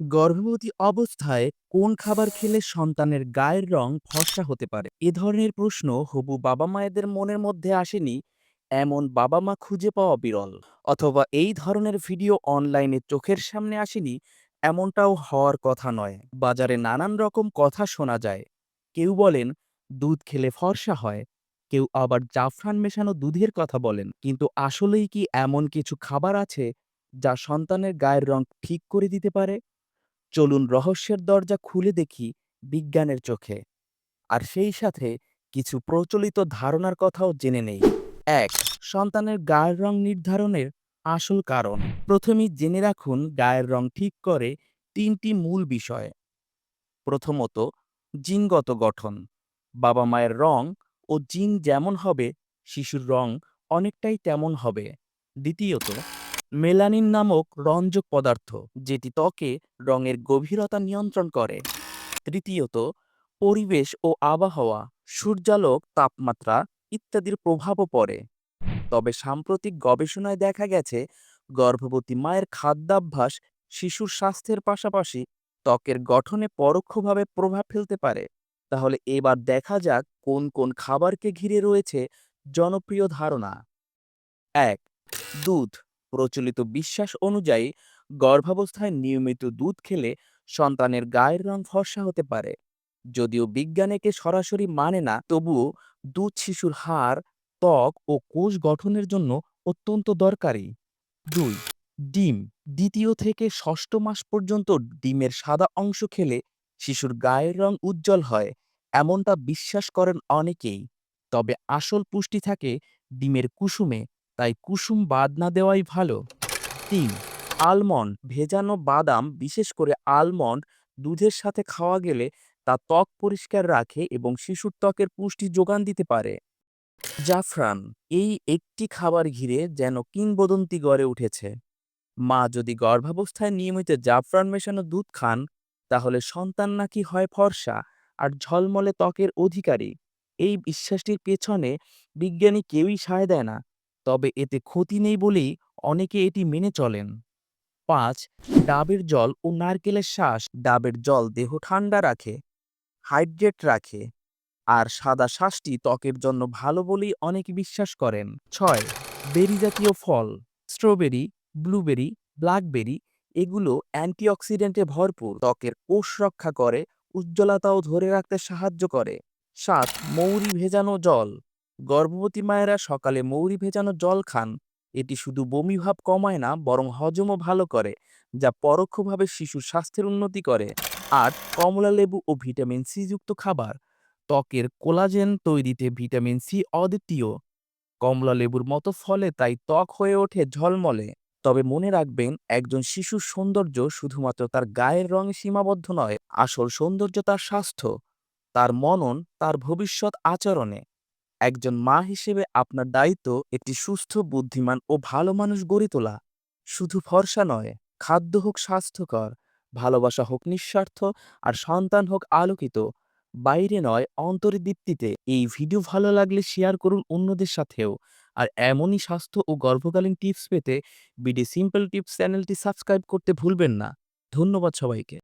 গর্ভবতী অবস্থায় কোন খাবার খেলে সন্তানের গায়ের রং ফর্সা হতে পারে? এ ধরনের প্রশ্ন হবু বাবা মায়েদের মনের মধ্যে আসেনি, এমন বাবা মা খুঁজে পাওয়া বিরল। অথবা এই ধরনের ভিডিও অনলাইনে চোখের সামনে আসেনি, এমনটাও হওয়ার কথা নয়। বাজারে নানান রকম কথা শোনা যায়। কেউ বলেন, দুধ খেলে ফর্সা হয়। কেউ আবার জাফরান মেশানো দুধের কথা বলেন। কিন্তু আসলেই কি এমন কিছু খাবার আছে, যা সন্তানের গায়ের রং ঠিক করে দিতে পারে? চলুন রহস্যের দরজা খুলে দেখি বিজ্ঞানের চোখে। আর সেই সাথে কিছু প্রচলিত ধারণার কথাও জেনে নেই। এক, সন্তানের গায়ের রং নির্ধারণের আসল কারণ। প্রথমে জেনে রাখুন গায়ের রং ঠিক করে তিনটি মূল বিষয়। প্রথমত, জিনগত গঠন। বাবা মায়ের রং ও জিন যেমন হবে, শিশুর রং অনেকটাই তেমন হবে। দ্বিতীয়ত মেলানিন নামক রঞ্জক পদার্থ, যেটি ত্বকে রঙের গভীরতা নিয়ন্ত্রণ করে। তৃতীয়ত, পরিবেশ ও আবহাওয়া, সূর্যালোক, তাপমাত্রা ইত্যাদির প্রভাবও পড়ে। তবে সাম্প্রতিক গবেষণায় দেখা গেছে, গর্ভবতী মায়ের খাদ্যাভ্যাস শিশুর স্বাস্থ্যের পাশাপাশি ত্বকের গঠনে পরোক্ষভাবে প্রভাব ফেলতে পারে। তাহলে এবার দেখা যাক কোন কোন খাবারকে ঘিরে রয়েছে জনপ্রিয় ধারণা। এক, দুধ। প্রচলিত বিশ্বাস অনুযায়ী গর্ভাবস্থায় নিয়মিত দুধ খেলে সন্তানের গায়ের রং ফর্সা হতে পারে। যদিও বিজ্ঞানীকে সরাসরি মানে না, তবুও দুধ শিশুর হাড়, ত্বক ও কোষ গঠনের জন্য অত্যন্ত দরকারি। দুই, ডিম। দ্বিতীয় থেকে ষষ্ঠ মাস পর্যন্ত ডিমের সাদা অংশ খেলে শিশুর গায়ের রং উজ্জ্বল হয়, এমনটা বিশ্বাস করেন অনেকেই। তবে আসল পুষ্টি থাকে ডিমের কুসুমে। তাই কুসুম বাদ না দেওয়াই ভালো। তিন, আলমন্ড, ভেজানো বাদাম, বিশেষ করে আলমন্ড, দুধের সাথে খাওয়া গেলে তা ত্বক পরিষ্কার রাখে এবং শিশুর ত্বকের পুষ্টি যোগান দিতে পারে। জাফরান, এই একটি খাবার ঘিরে যেন কিংবদন্তি গড়ে উঠেছে। মা যদি গর্ভাবস্থায় নিয়মিত জাফরান মেশানো দুধ খান, তাহলে সন্তান নাকি হয় ফর্সা আর ঝলমলে ত্বকের অধিকারী। এই বিশ্বাসটির পেছনে বিজ্ঞানী কেউই সায় দেয় না। তবে এতে ক্ষতি নেই বলেই অনেকে এটি মেনে চলেন। পাঁচ, ডাবের জল ও নারকেলের শ্বাস ডাবের জল দেহ ঠান্ডা রাখে, হাইড্রেট রাখে, আর সাদা শ্বাসটি ত্বকের জন্য ভালো বলেই অনেকে বিশ্বাস করেন। ছয়, বেরি জাতীয় ফল, স্ট্রবেরি, ব্লুবেরি, ব্ল্যাকবেরি এগুলো অ্যান্টিঅক্সিডেন্টে ভরপুর। ত্বকের কোষ রক্ষা করে, উজ্জ্বলতাও ধরে রাখতে সাহায্য করে। সাত, মৌরি ভেজানো জল গর্ভবতী মায়েরা সকালে মৌরি ভেজানো জল খান। এটি শুধু বমিভাব কমায় না, বরং হজমও ভালো করে, যা পরোক্ষভাবে শিশুর স্বাস্থ্যের উন্নতি করে। আট কমলা লেবু ও ভিটামিন সি যুক্ত খাবার, ত্বকের কোলাজেন তৈরিতে ভিটামিন সি অদ্বিতীয়। কমলা লেবুর মতো ফলে তাই ত্বক হয়ে ওঠে ঝলমলে। তবে মনে রাখবেন, একজন শিশুর সৌন্দর্য শুধুমাত্র তার গায়ের রঙে সীমাবদ্ধ নয়, আসল সৌন্দর্য তার স্বাস্থ্য, তার মনন, তার ভবিষ্যৎ আচরণে। একজন মা হিসেবে আপনার দায়িত্ব একটি সুস্থ, বুদ্ধিমান ও ভালো মানুষ গড়ে তোলা। শুধু ফর্সা নয়, খাদ্য হোক স্বাস্থ্যকর, ভালোবাসা হোক নিঃস্বার্থ আর সন্তান হোক আলোকিত। বাইরে নয়, অন্তরের দীপ্তিতে এই ভিডিও ভালো লাগলে শেয়ার করুন অন্যদের সাথেও। আর এমনই স্বাস্থ্য ও গর্ভকালীন টিপস পেতে বিডি সিম্পল টিপস চ্যানেলটি সাবস্ক্রাইব করতে ভুলবেন না। ধন্যবাদ সবাইকে।